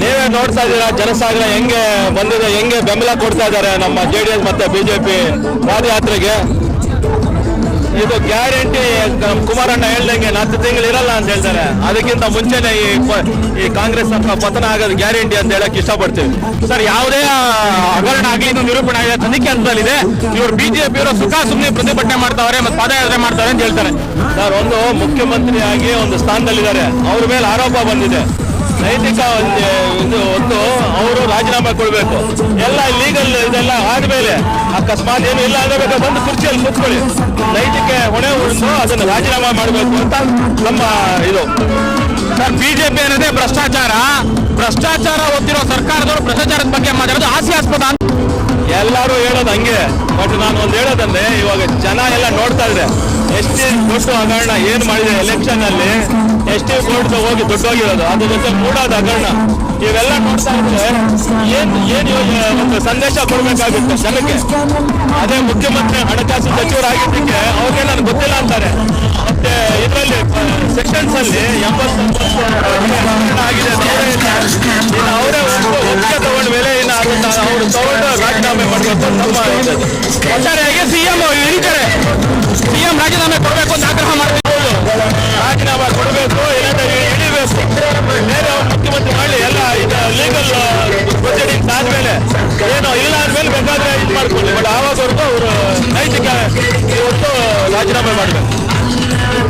ನೀವೇ ನೋಡ್ತಾ ಇದ್ದೀರಾ, ಜನಸಾಗರ ಹೆಂಗೆ ಬಂದಿದೆ, ಹೆಂಗೆ ಬೆಂಬಲ ಕೊಡ್ತಾ ಇದ್ದಾರೆ ನಮ್ಮ ಜೆ ಡಿ ಎಸ್ ಮತ್ತೆ ಬಿಜೆಪಿ ಪಾದಯಾತ್ರೆಗೆ? ಇದು ಗ್ಯಾರಂಟಿ. ಕುಮಾರಣ್ಣ ಹೇಳ್ದಂಗೆ ಹತ್ತು ತಿಂಗಳು ಇರಲ್ಲ ಅಂತ ಹೇಳ್ತಾರೆ. ಅದಕ್ಕಿಂತ ಮುಂಚೆನೆ ಈ ಕಾಂಗ್ರೆಸ್ ಸರ್ಕಾರ ಪತನ ಆಗೋದು ಗ್ಯಾರಂಟಿ ಅಂತ ಹೇಳಕ್ ಇಷ್ಟಪಡ್ತೀವಿ ಸರ್, ಯಾವುದೇ ಹಗರಣ ಆಗಲಿ ಇದು ನಿರೂಪಣೆ ಆಗಿದೆ ತನಿಖೆ ಹಂತದಲ್ಲಿದೆ ಇವರು ಬಿಜೆಪಿ ಅವರು ಸುಖ ಸುಮ್ಮನೆ ಪ್ರತಿಭಟನೆ ಮಾಡ್ತಾವ್ರೆ ಮತ್ತೆ ಪಾದಯಾತ್ರೆ ಮಾಡ್ತಾರೆ ಅಂತ ಹೇಳ್ತಾರೆ. ಸರ್, ಒಂದು ಮುಖ್ಯಮಂತ್ರಿಯಾಗಿ ಒಂದು ಸ್ಥಾನದಲ್ಲಿದ್ದಾರೆ. ಅವ್ರ ಮೇಲೆ ಆರೋಪ ಬಂದಿದೆ. ನೈತಿಕ, ಒಂದು ರಾಜೀನಾಮೆ ಕೊಡಬೇಕು. ಎಲ್ಲ ಲೀಗಲ್ ಇದೆಲ್ಲ ಆದ್ಮೇಲೆ ಅಕಸ್ಮಾತ್ ಏನು ಇಲ್ಲ ಅಂದ್ರೆ ಬಂದು ಕುರ್ಚಿಯಲ್ಲಿ ಕೂತ್ಕೊಳ್ಳಿ. ನೈತಿಕ ಹೊಣೆ ಉಳಿದು ಅದನ್ನು ರಾಜೀನಾಮೆ ಮಾಡಬೇಕು ಅಂತ ನಮ್ಮ ಇದು. ಸರ್, ಬಿಜೆಪಿ ಏನಿದೆ ಭ್ರಷ್ಟಾಚಾರ. ಭ್ರಷ್ಟಾಚಾರ ಒತ್ತಿರೋ ಸರ್ಕಾರದವರು ಭ್ರಷ್ಟಾಚಾರದ ಬಗ್ಗೆ ಮಾತಾಡೋದು ಹಾಸ್ಯಾಸ್ಪದ ಅಂತ. ಎಲ್ಲರೂ ಹೇಳೋದು ಹಂಗೆ. ಬಟ್ ನಾನು ಒಂದು ಹೇಳೋದಂದ್ರೆ, ಇವಾಗ ಜನ ಎಲ್ಲ ನೋಡ್ತಾ ಇದ್ರೆ ಎಷ್ಟೇ ದೊಡ್ಡ ಹಗರಣ ಏನ್ ಮಾಡಿದೆ ಎಲೆಕ್ಷನ್ ಅಲ್ಲಿ ಎಷ್ಟೇ ಕೋರ್ಟ್ ಹೋಗಿ ದುಡ್ಡು ಹೋಗಿರೋದು ಅದ್ರ ಜೊತೆ ಮೂಡೋದು ಹಗರಣ. ಇವೆಲ್ಲ ನೋಡ್ತಾ ಇದ್ರೆ ಏನ್ ಏನ್ ಒಂದು ಸಂದೇಶ ಕೊಡ್ಬೇಕಾಗುತ್ತೆ ಜನಕ್ಕೆ? ಅದೇ ಮುಖ್ಯಮಂತ್ರಿ ಹಣಕಾಸು ಸಚಿವರಾಗಿದ್ದಕ್ಕೆ ಅವ್ರಿಗೆ ನನಗೆ ಗೊತ್ತಿಲ್ಲ ಅಂತಾರೆ. ಮತ್ತೆ ಇದರಲ್ಲಿ ಸೆಕ್ಷನ್ಸ್ ಅಲ್ಲಿ ಎಂಬತ್ತೊಂಬತ್ತು ಆಗಿದೆ ಅವರೇ ಒಂದು ಒಪ್ಪಿಗೆ ತಗೊಂಡ ಮೇಲೆ ಇನ್ನು ಅವರು ತಗೊಂಡು ರಾಜೀನಾಮೆ ಮಾಡಬೇಕು ನಮ್ಮ ಒಟ್ಟಾರೆಯಾಗಿ ಸಿಎಂ ಹಿಡಿತಾರೆ ಬೇಕಾದ್ರೆ ಇದು ಮಾಡ್ಕೊಳ್ಳಿ ಬಟ್ ಆವಾಗವರೆಗೂ ಅವರು ನೈತಿಕ ಇವತ್ತು ರಾಜೀನಾಮೆ ಮಾಡಬೇಕು